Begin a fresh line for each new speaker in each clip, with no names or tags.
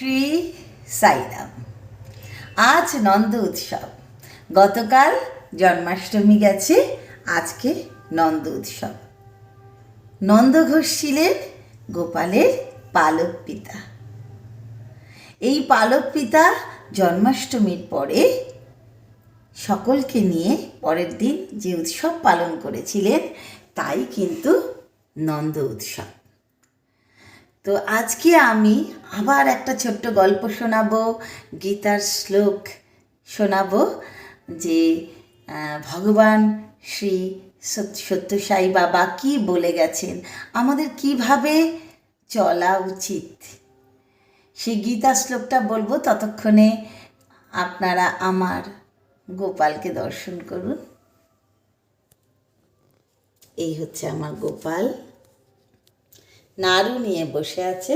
শ্রী সাইরাম। আজ নন্দ উৎসব। গতকাল জন্মাষ্টমী গেছে, আজকে নন্দ উৎসব। নন্দ ঘোষ ছিলেন গোপালের পালক পিতা। এই পালক পিতা জন্মাষ্টমীর পরে সকলকে নিয়ে পরের দিন যে উৎসব পালন করেছিলেন, তাই কিন্তু নন্দ উৎসব। তো আজকে আমি আবার একটা ছোট্ট গল্প শোনাবো, গীতার শ্লোক শোনাবো, যে ভগবান শ্রী সত- সত্য সাই বাবা কি বলে গেছেন, আমাদের কীভাবে চলা উচিত? সেই গীতা শ্লোকটা বলব, ততক্ষণে আপনারা আমার গোপালকে দর্শন করুন। এই হচ্ছে আমার গোপাল। নাড়ু নিয়ে বসে আছে।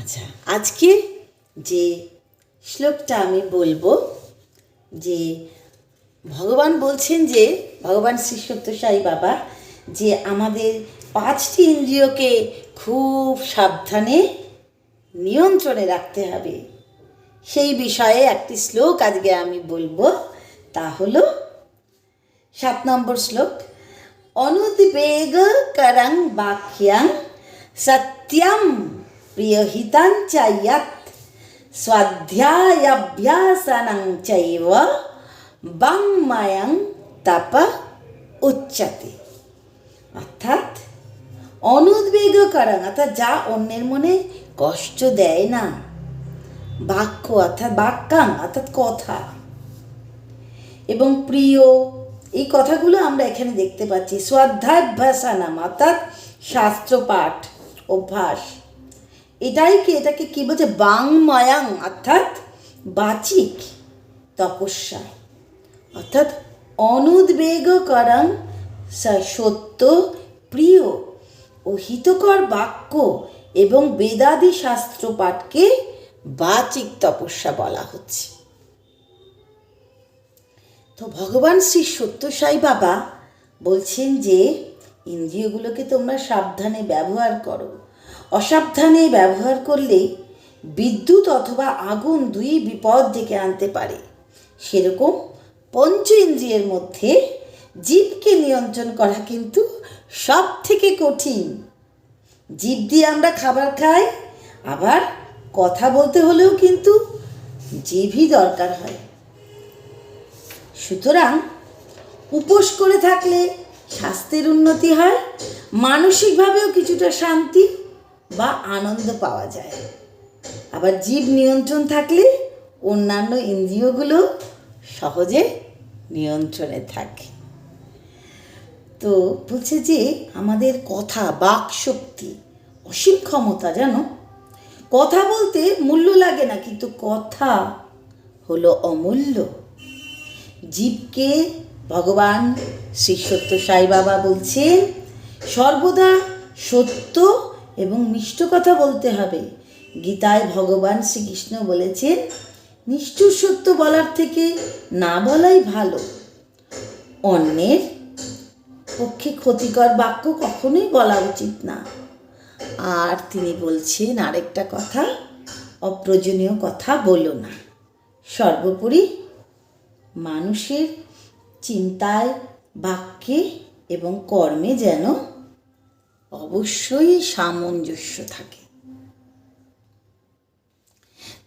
আচ্ছা আজকে যে শ্লোকটা আমি বলব, যে ভগবান বলছেন যে, ভগবান শ্রী সত্যসাই বাবা, যে আমাদের পাঁচটি ইন্দ্রিয়কে খুব সাবধানে নিয়ন্ত্রণে রাখতে হবে। সেই বিষয়ে একটি শ্লোক আজকে আমি বলব, তা হলো সাত নম্বর শ্লোক। অনুদ্বেগ করং বাক্যং সত্যম প্রিয়হিতাং চ যৎ স্বাধ্যায়াভ্যাসনং চৈব বাংময়ং তপ উচ্চতে অর্থাৎ অনুদ্বেগ করং অর্থাৎ যা অন্যের মনে কষ্ট দেয় না বাক্য অর্থাৎ বাক্যাং অর্থাৎ কথা এবং প্রিয় এই কথাগুলো আমরা এখানে দেখতে পাচ্ছি। স্বাধ্যায়াভ্যাসানাম অর্থাৎ শাস্ত্রপাঠ, অভ্যাস। এটাই কি, এটাকে কী বলছে? বাংমায়াং, অর্থাৎ বাচিক তপস্যা। অর্থাৎ অনুদ্বেগ করং সত্য প্রিয় ও হিতকর বাক্য এবং বেদাদি শাস্ত্র পাঠকে বাচিক তপস্যা বলা হচ্ছে। তো ভগবান শ্রী সত্যসাই বাবা বলছেন যে, ইন্দ্রিয়গুলোকে তোমরা সাবধানে ব্যবহার করো। অসাবধানে ব্যবহার করলে বিদ্যুৎ অথবা আগুন দুই বিপদ ডেকে আনতে পারে। সেরকম পঞ্চ ইন্দ্রিয়ের মধ্যে জীবকে নিয়ন্ত্রণ করা কিন্তু সব থেকে কঠিন। জীব দিয়ে আমরা খাবার খাই, আবার কথা বলতে হলেও কিন্তু জিভই দরকার হয়। সুতরাং উপোস করে থাকলে স্বাস্থ্যের উন্নতি হয়, মানসিকভাবেও কিছুটা শান্তি বা আনন্দ পাওয়া যায়। আবার জীব নিয়ন্ত্রণ থাকলে অন্যান্য ইন্দ্রিয়গুলো সহজে নিয়ন্ত্রণে থাকে। তো বলছে যে আমাদের কথা, বাক শক্তি, অসীম ক্ষমতা জানো? কথা বলতে মূল্য লাগে না, কিন্তু কথা হলো অমূল্য। জীবকে ভগবান শ্রী সত্য সাই বাবা বলছেন সর্বদা সত্য এবং মিষ্ট কথা বলতে হবে। গীতায় ভগবান শ্রীকৃষ্ণ বলেছেন, নিষ্ঠুর সত্য বলার থেকে না বলাই ভালো। অন্যের পক্ষে ক্ষতিকর বাক্য কখনোই বলা উচিত না। আর তিনি বলছেন আরেকটা কথা, অপ্রয়োজনীয় কথা বলো না। সর্বোপরি মানুষের চিন্তায়, বাক্যে এবং কর্মে যেন অবশ্যই সামঞ্জস্য থাকে।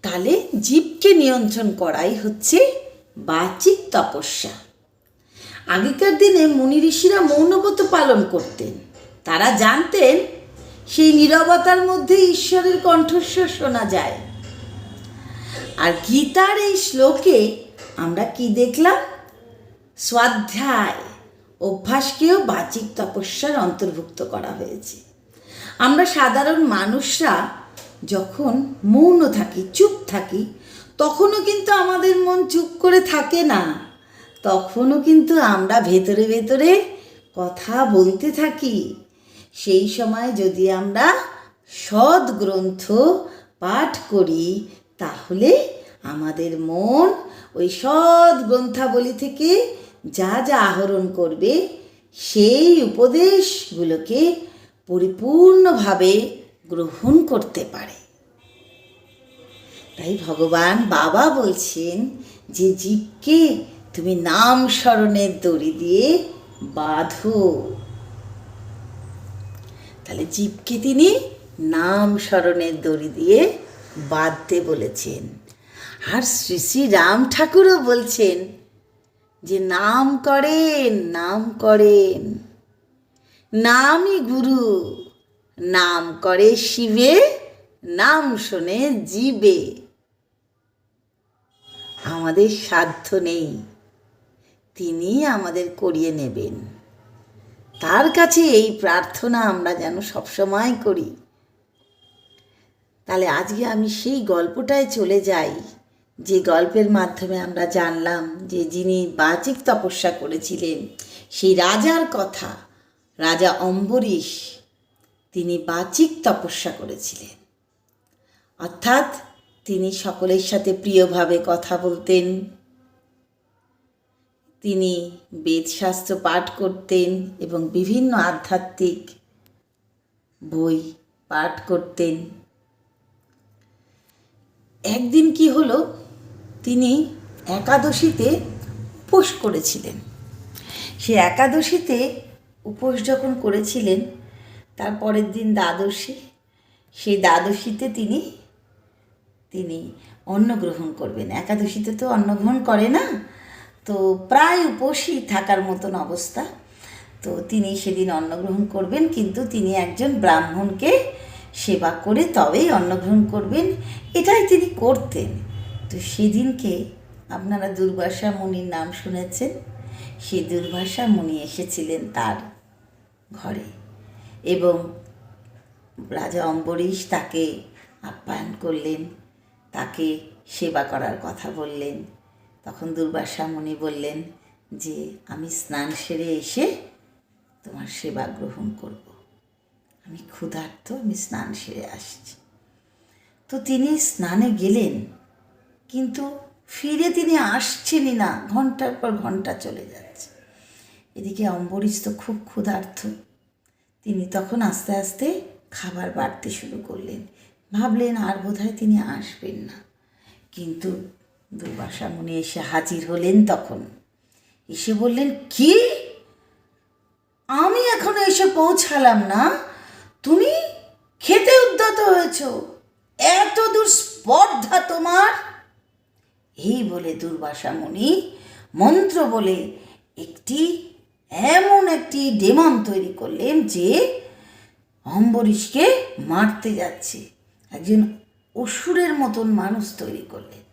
তাহলে জীবকে নিয়ন্ত্রণ করাই হচ্ছে বাচিক তপস্যা। আগেকার দিনে মুনি ঋষিরা মৌনব্রত পালন করতেন। তারা জানতেন, সেই নীরবতার মধ্যে ঈশ্বরের কণ্ঠস্বর শোনা যায়। আর গীতার এই শ্লোকে আমরা কি দেখলাম? স্বাধ্যায়। অভ্যাসকেও বাচিক তপস্যার অন্তর্ভুক্ত করা হয়েছে। আমরা সাধারণ মানুষরা যখন মৌন থাকি, চুপ থাকি, তখনও কিন্তু আমাদের মন চুপ করে থাকে না। তখনও কিন্তু আমরা ভেতরে ভেতরে কথা বলতে থাকি। সেই সময় যদি আমরা সৎ গ্রন্থ পাঠ করি, তাহলে আমাদের মন ওই সৎ গ্রন্থাবলী থেকে যা যা আহরণ করবে, সেই উপদেশগুলোকে পরিপূর্ণভাবে গ্রহণ করতে পারে। তাই ভগবান বাবা বলছেন যে জীবকে তুমি নাম স্মরণের দড়ি দিয়ে বাঁধো। তাহলে জীবকে তিনি নাম স্মরণের দড়ি দিয়ে বাঁধতে বলেছেন। আর শ্রী শ্রী রাম ঠাকুরও বলছেন যে নাম করেন নাম করেন। নামই গুরু, নাম করে শিবে, নাম শোনে জীবে। আমাদের সাধ্য নেই, তিনি আমাদের করিয়ে নেবেন। তার কাছে এই প্রার্থনা আমরা যেন সবসময় করি। তাহলে আজকে আমি সেই গল্পটায় চলে যাই। যে গল্পের মাধ্যমে আমরা জানলাম যে যিনি বাচিক তপস্যা করেছিলেন, সেই রাজার কথা, রাজা অম্বরীশ, তিনি বাচিক তপস্যা করেছিলেন। অর্থাৎ তিনি সকলের সাথে প্রিয়ভাবে কথা বলতেন। তিনি বেদশাস্ত্র পাঠ করতেন এবং বিভিন্ন আধ্যাত্মিক বই পাঠ করতেন। একদিন কি হলো? তিনি একাদশীতে উপোস করেছিলেন। সে একাদশীতে উপোস যখন করেছিলেন, তার পরের দিন দ্বাদশী। সেই দ্বাদশীতে তিনি তিনি অন্ন গ্রহণ করবেন। একাদশীতে তো অন্ন গ্রহণ করে না, তো প্রায় উপোসই থাকার মতন অবস্থা। তো তিনি সেদিন অন্ন গ্রহণ করবেন, কিন্তু তিনি একজন ব্রাহ্মণকে সেবা করে তবেই অন্ন গ্রহণ করবেন। এটাই তিনি করতেন। তো সেদিনকে আপনারা দুর্বাসা মুনির নাম শুনেছেন? সেই দুর্বাসা মুনি এসেছিলেন তার ঘরে এবং রাজা অম্বরীশ তাকে আপ্যায়ন করলেন, তাকে সেবা করার কথা বললেন। তখন দুর্বাসা মুনি বললেন যে, আমি স্নান সেরে এসে তোমার সেবা গ্রহণ করব। আমি ক্ষুধার্ত, আমি স্নান সেরে আসছি। তো তিনি স্নানে গেলেন। কিন্তু ফিরে তিনি আসছেনই না। ঘণ্টার পর ঘণ্টা চলে যাচ্ছে। এদিকে অম্বরীশ তো খুব ক্ষুধার্ত। তিনি তখন আস্তে আস্তে খাবার বাড়তে শুরু করলেন। ভাবলেন আর বোধহয় তিনি আসবেন না। কিন্তু দুর্বাসা মুনি এসে হাজির হলেন তখন। এসে বললেন, কি? আমি এখনও এসে পৌঁছালাম না। তুমি খেতে উদ্যত হয়েছ। এত দূর স্পর্ধা তোমার। এই বলে দুর্বাসা মুনি, মন্ত্র বলে একটি, এমন একটি ডেমন তৈরি করলেন যে অম্বরীশকে মারতে যাচ্ছে। একজন অসুরের মতন মানুষ তৈরি করলেন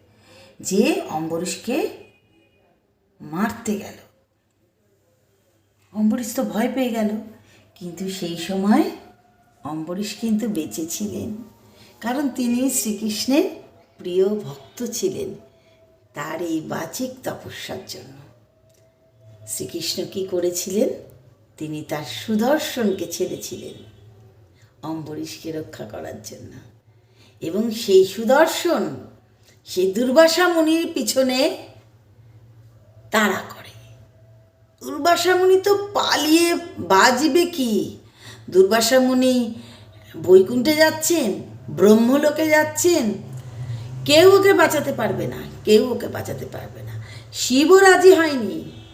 যে অম্বরীশকে মারতে গেল। অম্বরীশ তো ভয় পেয়ে গেল, কিন্তু সেই সময় অম্বরীশ কিন্তু বেঁচে ছিলেন, কারণ তিনি শ্রীকৃষ্ণের প্রিয় ভক্ত ছিলেন। তার এই বাচিক তপস্যার জন্য। শ্রীকৃষ্ণ কি করেছিলেন? তিনি তার সুদর্শনকে ছেড়েছিলেন অম্বরীশকে রক্ষা করার জন্য। এবং সেই সুদর্শন, সেই দুর্বাসা মুনির পিছনে তাড়া করে। দুর্বাসা মুনি তো পালিয়ে বাজবে কি? দুর্বাসা মুনি বৈকুণ্ঠে যাচ্ছেন, ব্রহ্মলোকে যাচ্ছেন, কেউ ওকে বাঁচাতে পারবে না। কেউ ওকে বাঁচাতে পারবে না। শিবও রাজি হয়নি।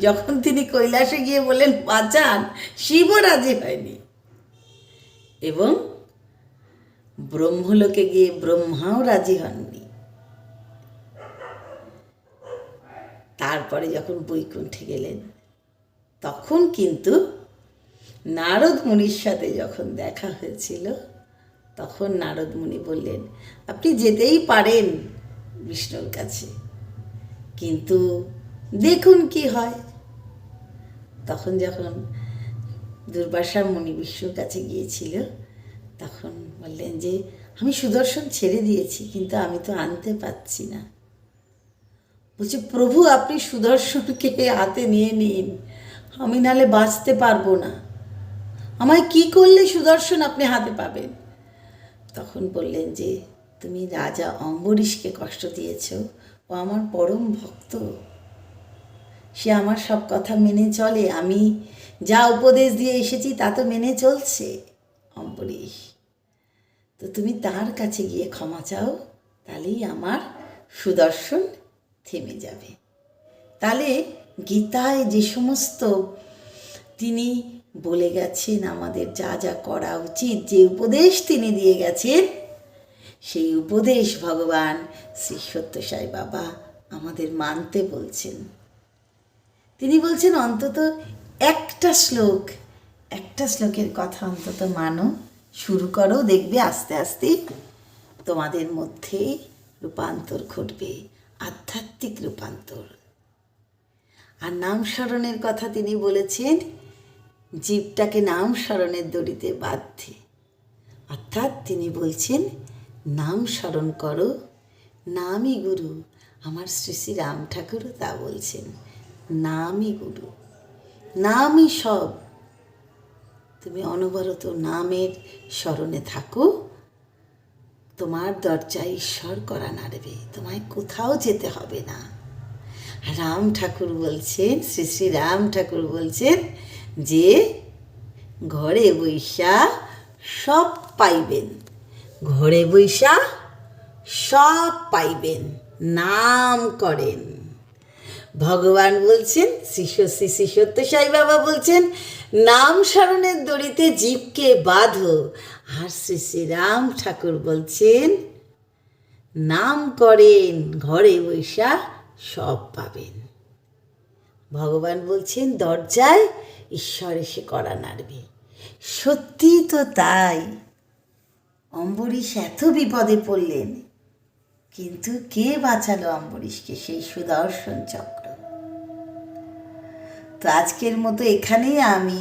যখন তিনি কৈলাসে গিয়ে বললেন, বাঁচান শিবও রাজি হয়নি। এবং ব্রহ্মলোকে গিয়ে ব্রহ্মাও রাজি হননি। তারপরে যখন বৈকুণ্ঠে গেলেন, তখন কিন্তু নারদ মুনির সাথে যখন দেখা হয়েছিল, তখন নারদ মুনি বললেন, আপনি যেতেই পারেন। বিষ্ণুর কাছে। কিন্তু দেখুন কি হয়। তখন যখন দুর্বাসা মুনি বিষ্ণুর কাছে গিয়েছিল, তখন বললেন যে, আমি সুদর্শন ছেড়ে দিয়েছি, কিন্তু আমি তো আনতে পারছি না। বলছে, প্রভু, আপনি সুদর্শনকে হাতে নিয়ে নিন। আমি নালে বাঁচতে পারব না। আমায় কি করলে সুদর্শন আপনি হাতে পাবেন? তখন বললেন যে তুমি রাজা অম্বরীশকে কষ্ট দিয়েছ ও আমার পরম ভক্ত। সে আমার সব কথা মেনে চলে, আমি যা উপদেশ দিয়ে এসেছি তা তো মেনে চলছে, অম্বরীশ। তো তুমি তার কাছে গিয়ে ক্ষমা চাও, তাহলেই আমার সুদর্শন থেমে যাবে। তাহলে গীতায় যে সমস্ত তিনি বলে গেছেন, আমাদের যা যা করা উচিত, যে উপদেশ তিনি দিয়ে গেছেন সেই উপদেশ ভগবান শ্রী সত্যসাই বাবা আমাদের মানতে বলছেন। তিনি বলছেন, অন্তত একটা শ্লোক, একটা শ্লোকের কথা অন্তত মানো, শুরু করো, দেখবে আস্তে আস্তে তোমাদের মধ্যে রূপান্তর ঘটবে, আধ্যাত্মিক রূপান্তর। আর নাম স্মরণের কথা তিনি বলেছেন, জীবটাকে নাম স্মরণের দড়িতে বাধ্যে অর্থাৎ তিনি বলছেন নাম স্মরণ করো। নামই গুরু। আমার শ্রী শ্রী রাম ঠাকুরও তা বলছেন। নামই গুরু। নামই সব। তুমি অনবরত নামের স্মরণে থাকো। তোমার দরজায় ঈশ্বর করা নাড়বে। তোমায় কোথাও যেতে হবে না। রাম ঠাকুর বলছেন, শ্রী শ্রী রাম ঠাকুর বলছেন যে, ঘরে বৈশা সব পাইবেন। ঘরে বৈশা সব পাইবেন, নাম করেন। ভগবান বলছেন, শিষ্য শ্রী শ্রী সত্যসাই বাবা বলছেন, নাম স্মরণের দড়িতে জীবকে বাঁধো। আর শ্রী শ্রীরাম ঠাকুর বলছেন, নাম করেন, ঘরে বৈশা সব পাবেন। ভগবান বলছেন, দরজায় ঈশ্বর এসে করা নাড়বে। সত্যি তো তাই। অম্বরীশ এত বিপদে পড়লেন। কিন্তু কে বাঁচালো অম্বরীশকে সেই সুদর্শন চক্র? তো আজকের মতো এখানেই আমি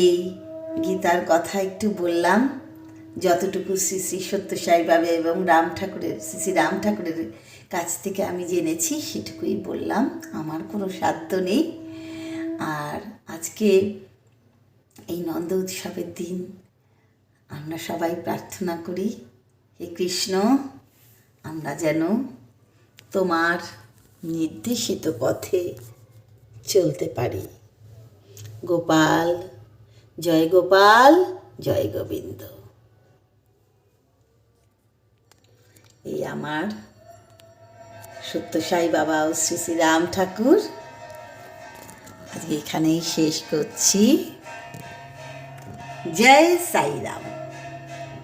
এই গীতার কথা একটু বললাম। যতটুকু শ্রী শ্রী সত্য সাই বাবা এবং রাম ঠাকুরের শ্রী শ্রী রাম ঠাকুরের কাছ থেকে আমি জেনেছি, সেটুকুই বললাম। আমার কোনো সাধ্য নেই। আর আজকে এই নন্দ উৎসবের দিন আমরা সবাই প্রার্থনা করি, হে কৃষ্ণ, আমরা যেন তোমার নির্দেশিত পথে চলতে পারি। গোপাল, জয় গোপাল, জয় গোবিন্দ। এই আমার সত্যসাই বাবা ও শ্রী শ্রী রাম ঠাকুর। আজকে এখানেই শেষ করছি। জয় সাইরাম।